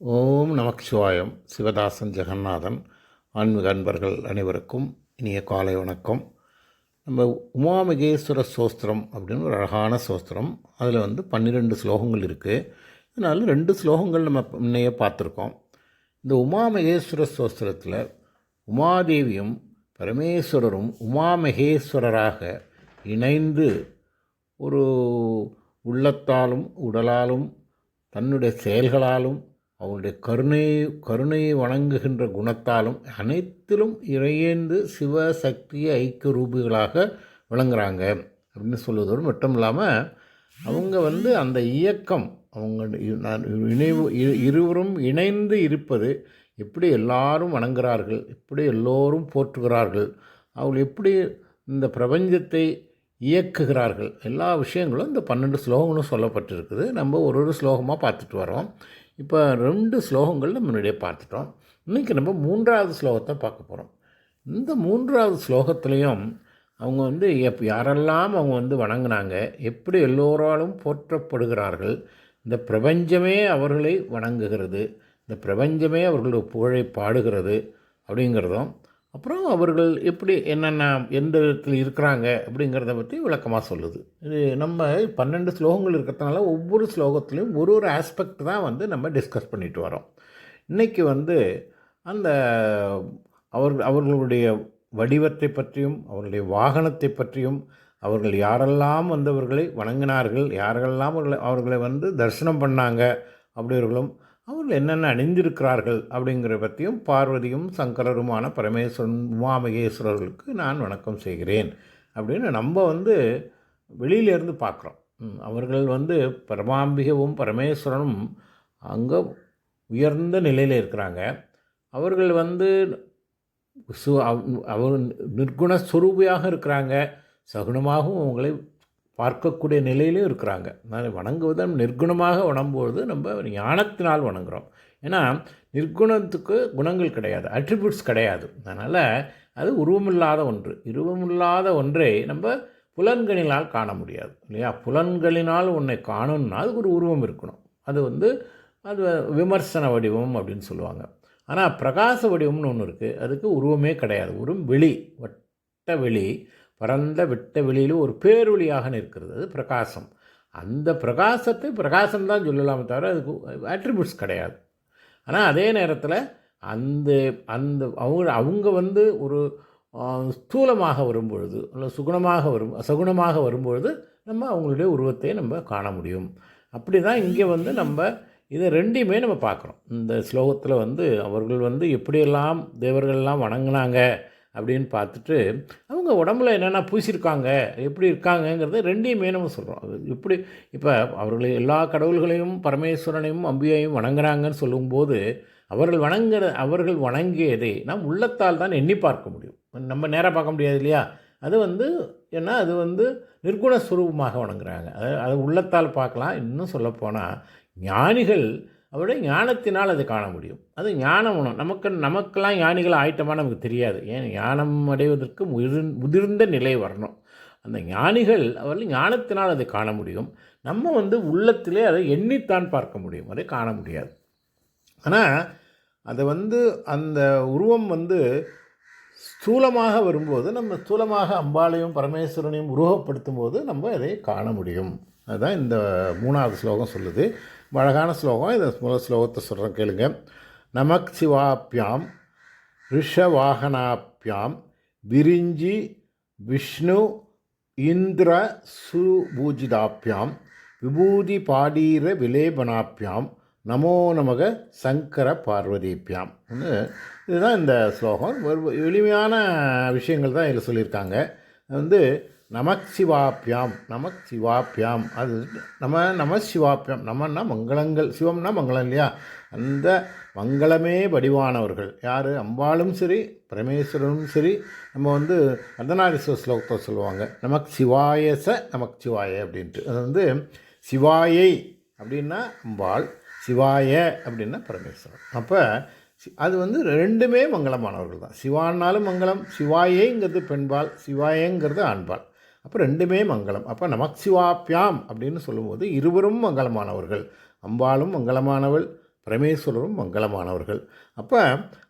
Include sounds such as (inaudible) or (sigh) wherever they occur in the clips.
ஓம் நமச்சிவாயம் சிவதாசன் ஜெகநாதன். ஆன்மீக அன்பர்கள் அனைவருக்கும் இனிய காலை வணக்கம். நம்ம உமாமகேஸ்வர சோஸ்திரம் அப்படின்னு ஒரு அழகான சோஸ்திரம். அதில் வந்து பன்னிரெண்டு ஸ்லோகங்கள் இருக்குது இதனால் ரெண்டு ஸ்லோகங்கள் நம்ம முன்னையே பார்த்துருக்கோம். இந்த உமாமகேஸ்வர சோஸ்திரத்தில் உமாதேவியும் பரமேஸ்வரரும் உமாமகேஸ்வரராக இணைந்து ஒரு உள்ளத்தாலும் உடலாலும் தன்னுடைய செயல்களாலும் அவருடைய கருணை கருணையை வணங்குகின்ற குணத்தாலும் அனைத்திலும் இறையேந்து சிவசக்தி ஐக்கிய ரூபிகளாக விளங்குறாங்க அப்படின்னு சொல்வதோடு மட்டும் இல்லாமல் அவங்க வந்து அந்த இயக்கம் அவங்க இணைவு இருவரும் இணைந்து இருப்பது எப்படி எல்லாரும் வணங்குகிறார்கள் எப்படி எல்லோரும் போற்றுகிறார்கள் அவள் எப்படி இந்த பிரபஞ்சத்தை இயக்குகிறார்கள் எல்லா விஷயங்களும் இந்த பன்னெண்டு ஸ்லோகங்களும் சொல்லப்பட்டிருக்குது. நம்ம ஒரு ஒரு ஸ்லோகமாக பார்த்துட்டு வரோம். இப்போ ரெண்டு ஸ்லோகங்களில் முன்னாடியே பார்த்துட்டோம். இன்றைக்கி நம்ம மூன்றாவது ஸ்லோகத்தை பார்க்க போகிறோம் இந்த மூன்றாவது ஸ்லோகத்துலேயும் அவங்க வந்து எப் யாரெல்லாம் அவங்க வந்து வணங்கினாங்க எப்படி எல்லோராலும் போற்றப்படுகிறார்கள் இந்த பிரபஞ்சமே அவர்களை வணங்குகிறது இந்த பிரபஞ்சமே அவர்களுடைய புகழை பாடுகிறது அப்படிங்கிறதும் அப்புறம் அவர்கள் எப்படி என்னென்ன எந்த விதத்தில் இருக்கிறாங்க அப்படிங்கிறத பற்றி விளக்கமாக சொல்லுது. இது நம்ம பன்னெண்டு ஸ்லோகங்கள் இருக்கிறதுனால ஒவ்வொரு ஸ்லோகத்துலேயும் ஒரு ஒரு ஆஸ்பெக்ட் தான் வந்து நம்ம டிஸ்கஸ் பண்ணிட்டு வரோம். இன்றைக்கி வந்து அந்த அவர்கள் அவர்களுடைய வடிவத்தை பற்றியும் அவர்களுடைய வாகனத்தை பற்றியும் அவர்கள் யாரெல்லாம் வந்தவர்களை வணங்கினார்கள் யாரெல்லாம் அவர்களை அவர்களை வந்து தரிசனம் பண்ணாங்க அப்படிவர்களும் அவர்கள் என்னென்ன அணிந்திருக்கிறார்கள் அப்படிங்கிற பற்றியும் பார்வதியும் சங்கரருமான பரமேஸ்வரன் உமாமகேஸ்வரர்களுக்கு நான் வணக்கம் செய்கிறேன் அப்படின்னு நம்ம வந்து வெளியிலேருந்து பார்க்குறோம். அவர்கள் வந்து பரமாம்பிகவும் பரமேஸ்வரனும் அங்கே உயர்ந்த நிலையில் இருக்கிறாங்க. அவர்கள் வந்து சு அவர் நிர்குணஸ்வரூபியாக இருக்கிறாங்க. சகுனமாகவும் அவங்களை பார்க்கக்கூடிய நிலையிலே இருக்கிறாங்க. நான் வணங்குவதை நிர்குணமாக வணங்குவது நம்ம ஞானத்தினால் வணங்குகிறோம் ஏன்னா நிர்குணத்துக்கு குணங்கள் கிடையாது அட்ரிபியூட்ஸ் கிடையாது. அதனால் அது உருவமில்லாத ஒன்று. உருவமில்லாத ஒன்றை நம்ம புலன்களினால் காண முடியாது இல்லையா? புலன்களினால் ஒன்றை காணணும்னா அதுக்கு ஒரு உருவம் இருக்கணும். அது வந்து அது விமர்சன வடிவம் அப்படின்னு சொல்லுவாங்க. ஆனால் பிரகாச வடிவம்னு ஒன்று இருக்குது அதுக்கு உருவமே கிடையாது. உருவம் வெளி வட்ட வெளி. பரந்த விட்ட வெளியில் ஒரு பேரொளியாக நிற்கிறது. அது பிரகாசம். அந்த பிரகாசத்தை பிரகாசம்தான் சொல்லலாமே தவிர அதுக்கு அட்ரிபியூட்ஸ் கிடையாது. ஆனால் அதே நேரத்தில் அந்த அந்த அவங்க அவங்க வந்து ஒரு ஸ்தூலமாக வரும்பொழுது இல்லை சுகுணமாக வரும் சகுணமாக வரும்பொழுது நம்ம அவங்களுடைய உருவத்தை நம்ம காண முடியும். அப்படி தான் இங்கே வந்து நம்ம இதை ரெண்டையுமே நம்ம பார்க்குறோம். இந்த ஸ்லோகத்தில் வந்து அவர்கள் வந்து எப்படியெல்லாம் தேவர்கள்லாம் வணங்குனாங்க அப்படின்னு பார்த்துட்டு அவங்க உடம்புல என்னென்ன பூசியிருக்காங்க எப்படி இருக்காங்கங்கிறத ரெண்டையுமே நம்ம சொல்கிறோம் அது எப்படி இப்போ அவர்கள் எல்லா கடவுள்களையும் பரமேஸ்வரனையும் அம்பியையும் வணங்குறாங்கன்னு சொல்லும்போது அவர்கள் வணங்குற அவர்கள் வணங்கியதை நாம் உள்ளத்தால் தான் எண்ணி பார்க்க முடியும். நம்ம நேராக பார்க்க முடியாது இல்லையா? அது வந்து ஏன்னா அது வந்து நிர்குண ஸ்வரூபமாக வணங்குறாங்க. அது அது உள்ளத்தால் பார்க்கலாம். இன்னும் சொல்லப்போனால் ஞானிகள் அவருடைய ஞானத்தினால் அதை காண முடியும். அது ஞானம் உணம் நமக்கு நமக்கெல்லாம் ஞானிகள் ஆயிட்டமாக நமக்கு தெரியாது. ஏன்? ஞானம் அடைவதற்கு முதிர் முதிர்ந்த நிலை வரணும். அந்த ஞானிகள் அவர்கள் ஞானத்தினால் அதை காண முடியும். நம்ம வந்து உள்ளத்திலே அதை எண்ணித்தான் பார்க்க முடியும். அதை காண முடியாது. ஆனால் அதை வந்து அந்த உருவம் வந்து ஸ்தூலமாக வரும்போது நம்ம ஸ்தூலமாக அம்பாளையும் பரமேஸ்வரனையும் உருவப்படுத்தும் போது நம்ம அதை காண முடியும். அதுதான் இந்த மூணாவது ஸ்லோகம் சொல்லுது. அழகான ஸ்லோகம் இந்த முதல் ஸ்லோகத்தை சொல்கிறேன் கேளுங்க. நமக் சிவாப்பியாம் ரிஷவாகனாப்பியாம் விரிஞ்சி விஷ்ணு இந்திர சுபூஜிதாப்பியாம் விபூதி பாடீர விலேபனாப்பியாம் நமோ நமக சங்கர பார்வதிப்பியாம் இதுதான் இந்த ஸ்லோகம். ஒரு எளிமையான விஷயங்கள் தான் இதில் சொல்லியிருக்காங்க. வந்து நமக் சிவாப்பியாம் நமக் சிவாப்பியாம் அது நம நம சிவாப்பியாம் நமன்னா மங்களங்கள் சிவம்னா மங்களம் இல்லையா? அந்த மங்களமே வடிவானவர்கள். யார்? அம்பாளும் சரி பரமேஸ்வரனும் சரி. நம்ம வந்து அர்த்தநாரீஸ்வர ஸ்லோகத்தை சொல்லுவாங்க. நமக் சிவாயச நமக்கு நமக் சிவாய அப்படின்ட்டு. அது வந்து சிவாயை அப்படின்னா அம்பாள் சிவாய அப்படின்னா பரமேஸ்வரன். அப்போ அது வந்து ரெண்டுமே மங்களமானவர்கள் தான். சிவான்னாலும் மங்களம் சிவாயேங்கிறது பெண்பால் சிவாயேங்கிறது ஆண்பால். அப்போ ரெண்டுமே மங்களம். அப்போ நமக்சிவாப்பியாம் அப்படின்னு சொல்லும்போது இருவரும் மங்களமானவர்கள். அம்பாளும் மங்களமானவள் பரமேஸ்வரரும் மங்களமானவர்கள். அப்போ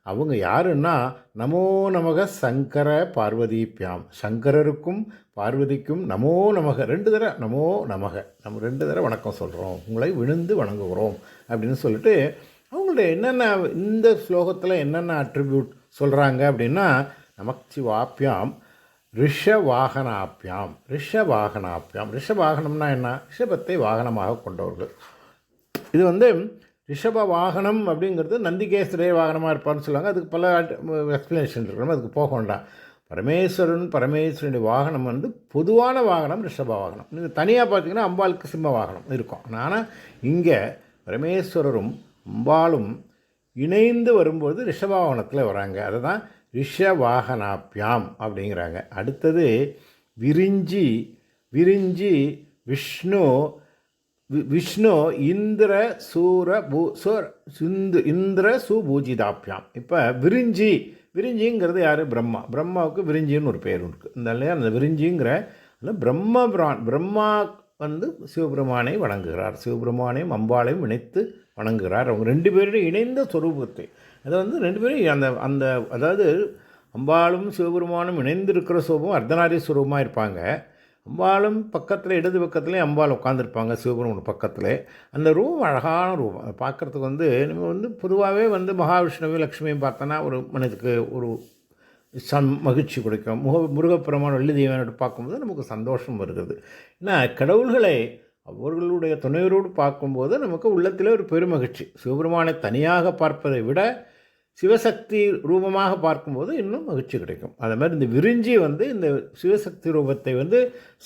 அவங்க யாருன்னா நமோ நமக சங்கர பார்வதிப்பியாம் சங்கரருக்கும் பார்வதிக்கும் நமோ நமக ரெண்டு தடவை நமோ நமக நம்ம ரெண்டு தடவை வணக்கம் சொல்கிறோம் உங்களை விழுந்து வணங்குகிறோம் அப்படின்னு சொல்லிட்டு அவங்களுடைய என்னென்ன இந்த ஸ்லோகத்தில் என்னென்ன அட்ரிபியூட் சொல்கிறாங்க அப்படின்னா நமக்சிவாப்பியாம் ரிஷவாகனாப்பியாம் ரிஷவாகனாப்பியாம் ரிஷவாகனம்னா என்ன? ரிஷபத்தை வாகனமாக கொண்டவர்கள். இது வந்து ரிஷப வாகனம் அப்படிங்கிறது நந்திகேஸ்வரே வாகனமாக இருப்பார்னு சொல்லுவாங்க. அதுக்கு பல எக்ஸ்ப்ளனேஷன் இருக்கணும் அதுக்கு போக வேண்டாம். பரமேஸ்வரன் பரமேஸ்வரனுடைய வாகனம் வந்து பொதுவான வாகனம் ரிஷப வாகனம். நீங்கள் தனியாக பார்த்தீங்கன்னா அம்பாளுக்கு சிம்ம வாகனம் இருக்கும். ஆனால் இங்கே பரமேஸ்வரரும் அம்பாளும் இணைந்து வரும்போது ரிஷபவாகனத்தில் வராங்க. அதை தான் ரிஷவாகனாப்பியாம் அப்படிங்கிறாங்க. அடுத்தது விரிஞ்சி விரிஞ்சி விஷ்ணு விஷ்ணு இந்திர சூர பூ சூர் சிந்து இந்திர சுபூஜிதாப்பியாம் இப்போ விரிஞ்சி விரிஞ்சிங்கிறது யார்? பிரம்மா. பிரம்மாவுக்கு விரிஞ்சின்னு ஒரு பேர் இருக்குது இந்த இல்லையா? அந்த விரிஞ்சிங்கிற அந்த பிரம்ம பிரான் பிரம்மா வந்து சிவபெருமானை வணங்குகிறார். சிவபெருமானையும் அம்பாளையும் இணைத்து வணங்குகிறார். அவங்க ரெண்டு பேரும் இணைந்த சொரூபத்தை. அதை வந்து ரெண்டு பேரும் அந்த அந்த அதாவது அம்பாளும் சிவபெருமானும் இணைந்திருக்கிற சுரூபம் சுரூபமாக இருப்பாங்க. அம்பாளும் பக்கத்தில் இடது பக்கத்துலேயும் அம்பாள் உட்காந்துருப்பாங்க சிவபெருமான் பக்கத்தில். அந்த ரூபம் அழகான ரூபம். அதை பார்க்குறதுக்கு வந்து நம்ம வந்து பொதுவாகவே வந்து மகாவிஷ்ணுவையும் லக்ஷ்மியும் பார்த்தோன்னா ஒரு மனதுக்கு ஒரு சம் மகிழ்ச்சி கொடுக்கும். முக முருகப்பெருமான் வள்ளி தெய்வனோடு பார்க்கும்போது நமக்கு சந்தோஷம் வருகிறது. ஏன்னா கடவுள்களை அவர்களுடைய துணைவரோடு பார்க்கும்போது நமக்கு உள்ளத்திலே ஒரு பெருமகிழ்ச்சி. சிவபெருமானை தனியாக பார்ப்பதை விட சிவசக்தி ரூபமாக பார்க்கும்போது இன்னும் மகிழ்ச்சி கிடைக்கும். அதே மாதிரி இந்த விரிஞ்சி வந்து இந்த சிவசக்தி ரூபத்தை வந்து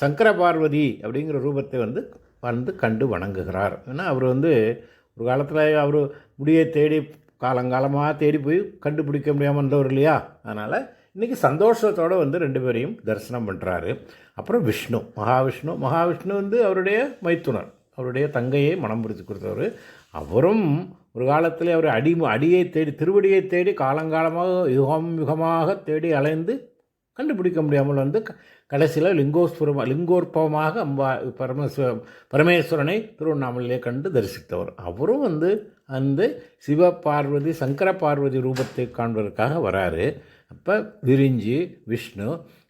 சங்கர பார்வதி அப்படிங்கிற ரூபத்தை வந்து வந்து கண்டு வணங்குகிறார். ஏன்னா அவர் வந்து ஒரு காலத்தில் அவர் முடியை தேடி காலங்காலமாக தேடி போய் கண்டுபிடிக்க முடியாமல் இருந்தவர் இல்லையா? அதனால் இன்றைக்கி சந்தோஷத்தோடு வந்து ரெண்டு பேரையும் தரிசனம் பண்ணுறாரு அப்புறம் விஷ்ணு மகாவிஷ்ணு. மகாவிஷ்ணு வந்து அவருடைய மைத்துனர். அவருடைய தங்கையை மனம் பிடித்து கொடுத்தவர். அவரும் ஒரு காலத்தில் அவர் அடி அடியை தேடி திருவடியை தேடி காலங்காலமாக யுகம் யுகமாக தேடி அலைந்து கண்டுபிடிக்க முடியாமல் வந்து கடைசியில் லிங்கோஸ்புரமாக லிங்கோற்பமாக அம்பா பரமேஸ்வர பரமேஸ்வரனை திருவண்ணாமலையிலே கண்டு தரிசித்தவர். அவரும் வந்து அந்த சிவ பார்வதி சங்கர பார்வதி ரூபத்தை காண்பதற்காக வராரு. அப்போ விரிஞ்சி விஷ்ணு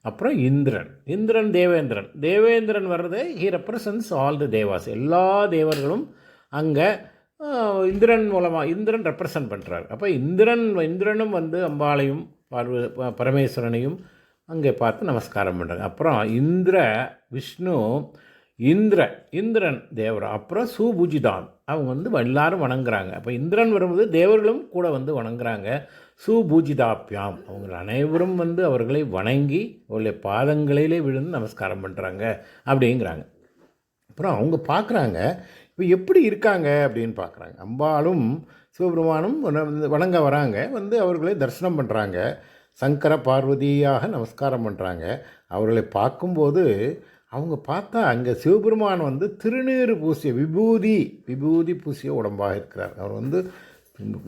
அப்புறம் இந்திரன். இந்திரன் தேவேந்திரன். தேவேந்திரன் வர்றது he represents all the devas எல்லா தேவர்களும் அங்கே இந்திரன் மூலமாக இந்திரன் ரெப்ரசன்ட் பண்ணுறார் அப்போ இந்திரன் இந்திரனும் வந்து அம்பாளையும் பார்வ ப- பரமேஸ்வரனையும் அங்கே பார்த்து நமஸ்காரம் பண்ணுறாங்க அப்புறம் இந்திர விஷ்ணு இந்திர இந்திரன் தேவர் அப்புறம் சுபூஜிதான். அவங்க வந்து எல்லாரும் வணங்குறாங்க. அப்போ இந்திரன் வரும்போது தேவர்களும் கூட வந்து வணங்குறாங்க. சூபூஜிதாப்பியாம் அவங்க அனைவரும் வந்து அவர்களை வணங்கி அவருடைய பாதங்களிலே விழுந்து நமஸ்காரம் பண்ணுறாங்க அப்படிங்கிறாங்க. அப்புறம் அவங்க பார்க்குறாங்க இப்போ எப்படி இருக்காங்க அப்படின்னு பார்க்குறாங்க. அம்பாளும் சிவபெருமானும் வந்து வணங்க வராங்க. வந்து அவர்களை தரிசனம் பண்ணுறாங்க. சங்கர பார்வதியாக நமஸ்காரம் பண்ணுறாங்க. அவர்களை பார்க்கும்போது அவங்க பார்த்தா அங்கே சிவபெருமான் வந்து திருநீறு பூசிய விபூதி விபூதி பூசிய உடம்பாக இருக்கிறார். அவர் வந்து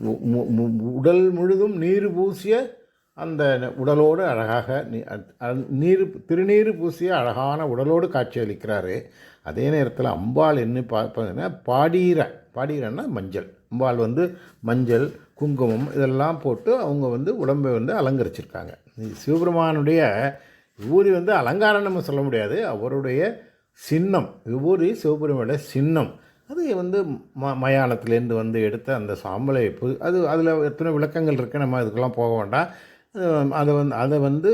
மு- மு- உடல் முழுதும் நீர் பூசிய அந்த உடலோடு அழகாக நீ- நீர் திருநீர் பூசிய அழகான உடலோடு காட்சியளிக்கிறாரு. அதே நேரத்தில் அம்பாள் என்ன பார்ப்பதுன்னா பாடீர. பாடீரன்னா மஞ்சள். அம்பாள் வந்து மஞ்சள் குங்குமம் இதெல்லாம் போட்டு அவங்க வந்து உடம்பை வந்து அலங்கரிச்சிருக்காங்க. சிவபெருமானுடைய விபூதி வந்து அலங்காரம் நம்ம சொல்ல முடியாது. அவருடைய சின்னம் விபூதி சிவபெருமானுடைய சின்னம். அது வந்து ம மயானத்துலேருந்து வந்து எடுத்த அந்த சாம்பலை அது அதில் எத்தனை விளக்கங்கள் இருக்குது நம்ம அதுக்கெல்லாம் போக வேண்டாம். அதை வந்து அதை வந்து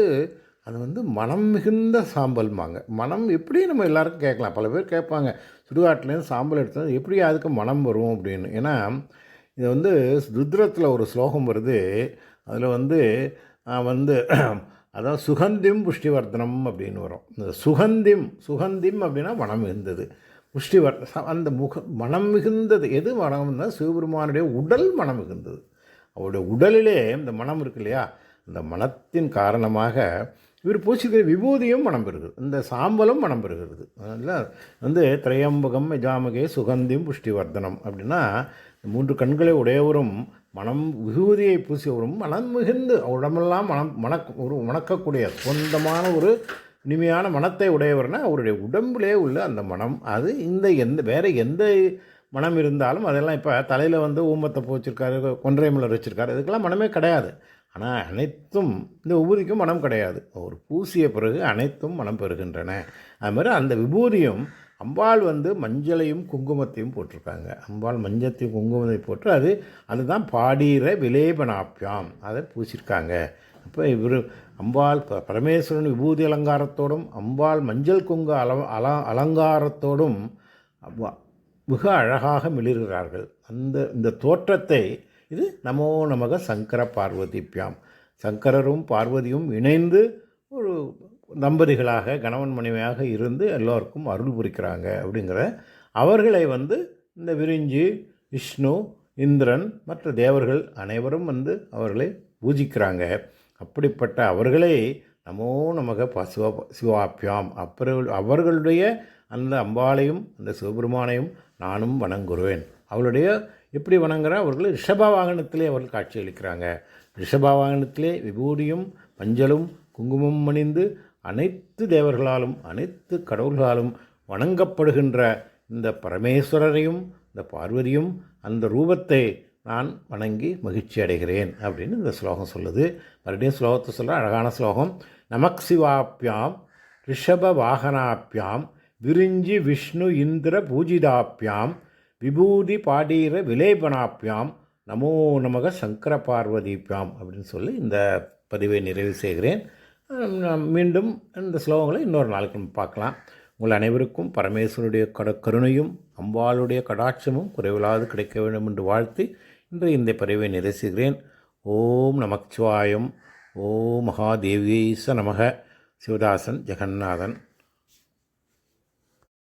அது வந்து மனம் மிகுந்த சாம்பல்மாங்க மனம் எப்படி நம்ம எல்லாருக்கும் கேட்கலாம். பல பேர் கேட்பாங்க. சுடுகாட்டிலேருந்து சாம்பல் எடுத்தது எப்படி அதுக்கு மனம் வரும் அப்படின்னு. ஏன்னா இது வந்து ருத்ரத்தில் ஒரு ஸ்லோகம் வருது. அதில் வந்து வந்து (clears throat) அதான் சுகந்திம் புஷ்டிவர்தனம் அப்படின்னு வரும். இந்த சுகந்திம் சுகந்திம் அப்படின்னா மனம் மிகுந்தது. புஷ்டிவர் அந்த முக மனம் மிகுந்தது. எது மனம்னா சிவபெருமானுடைய உடல் மனம் மிகுந்தது. அவருடைய உடலிலே இந்த மனம் இருக்கு இல்லையா? அந்த மனத்தின் காரணமாக இவர் பூசிக்கிற விபூதியும் மனம் பெறுகிறது. இந்த சாம்பலும் மனம் பெறுகிறது. அதனால் வந்து திரையம்பகம் ஜாமகே சுகந்தியும் புஷ்டிவர்தனம் அப்படின்னா மூன்று கண்களை உடையவரும் மனம் விபூதியை பூசியவரும் மனம் மிகுந்து உடம்பெல்லாம் மனம் மணக் ஒரு மணக்கக்கூடிய சொந்தமான ஒரு இனிமையான மனத்தை உடையவர்னா அவருடைய உடம்பிலே உள்ள அந்த மனம். அது இந்த எந்த வேறு எந்த மனம் இருந்தாலும் அதெல்லாம் இப்போ தலையில் வந்து ஊமத்தை பூச்சிருக்காரு கொன்றை மலர் வச்சுருக்காரு இதுக்கெல்லாம் மனமே கிடையாது. ஆனால் அனைத்தும் இந்த விபூதிக்கும் மனம் கிடையாது. ஒரு பூசிய பிறகு அனைத்தும் மனம் பெறுகின்றன. அது மாதிரி அந்த விபூதியும் அம்பாள் வந்து மஞ்சளையும் குங்குமத்தையும் போட்டிருக்காங்க. அம்பாள் மஞ்சத்தையும் குங்குமத்தையும் போட்டு அது அதுதான் பாடீர விலேபனாப்பியாம் அதை பூசியிருக்காங்க அப்போ இவர் அம்பாள் ப- பரமேஸ்வரன் விபூதி அலங்காரத்தோடும் அம்பாள் மஞ்சள் குங்கு அல அல அலங்காரத்தோடும் மிக அழகாக மிளிர்கிறார்கள். அந்த இந்த தோற்றத்தை இது நமோ நமக சங்கர பார்வதிப்பியாம் சங்கரரும் பார்வதியும் இணைந்து ஒரு தம்பதிகளாக கணவன் மனைவியாக இருந்து எல்லோருக்கும் அருள் புரிக்கிறாங்க அப்படிங்கிற அவர்களை வந்து இந்த விரிஞ்சி விஷ்ணு இந்திரன் மற்ற தேவர்கள் அனைவரும் வந்து அவர்களை பூஜிக்கிறாங்க. அப்படிப்பட்ட அவர்களே நமோ நமக பசுவ சிவாப்பியாம் அப்புறம் அவர்களுடைய அந்த அம்பாளையும் அந்த சிவபெருமானையும் நானும் வணங்குருவேன் அவளுடைய எப்படி வணங்குறா அவர்கள் ரிஷப வாகனத்திலே அவர்கள் காட்சியளிக்கிறாங்க. ரிஷப வாகனத்திலே விபூதியும் மஞ்சளும் குங்குமம் அணிந்து அனைத்து தேவர்களாலும் அனைத்து கடவுள்களாலும் வணங்கப்படுகின்ற இந்த பரமேஸ்வரரையும் இந்த பார்வதியும் அந்த ரூபத்தை நான் வணங்கி மகிழ்ச்சி அடைகிறேன் அப்படின்னு இந்த ஸ்லோகம் சொல்லுது. மறுபடியும் ஸ்லோகத்தை சொல்கிற அழகான ஸ்லோகம். நமக் சிவாப்பியாம் ரிஷப வாகனாப்பியாம் விரிஞ்சி விஷ்ணு இந்திர பூஜிதாப்பியாம் விபூதி பாடீர விலேபனாப்பியாம் நமோ நமக சங்கர பார்வதிப்பியாம் அப்படின்னு சொல்லி இந்த பதிவை நிறைவு செய்கிறேன். மீண்டும் இந்த ஸ்லோகங்களை இன்னொரு நாளைக்கு பார்க்கலாம். உங்கள் அனைவருக்கும் பரமேஸ்வருடைய கட கருணையும் அம்பாளுடைய கடாட்சமும் குறைவில்லாது கிடைக்க வேண்டும் என்று வாழ்த்து இன்று இந்த பதிவை நிறைவு செய்கிறேன். ஓம் நமச்சிவாயம். ஓம் மகாதேவியைச நமக. சிவதாசன் ஜெகநாதன்.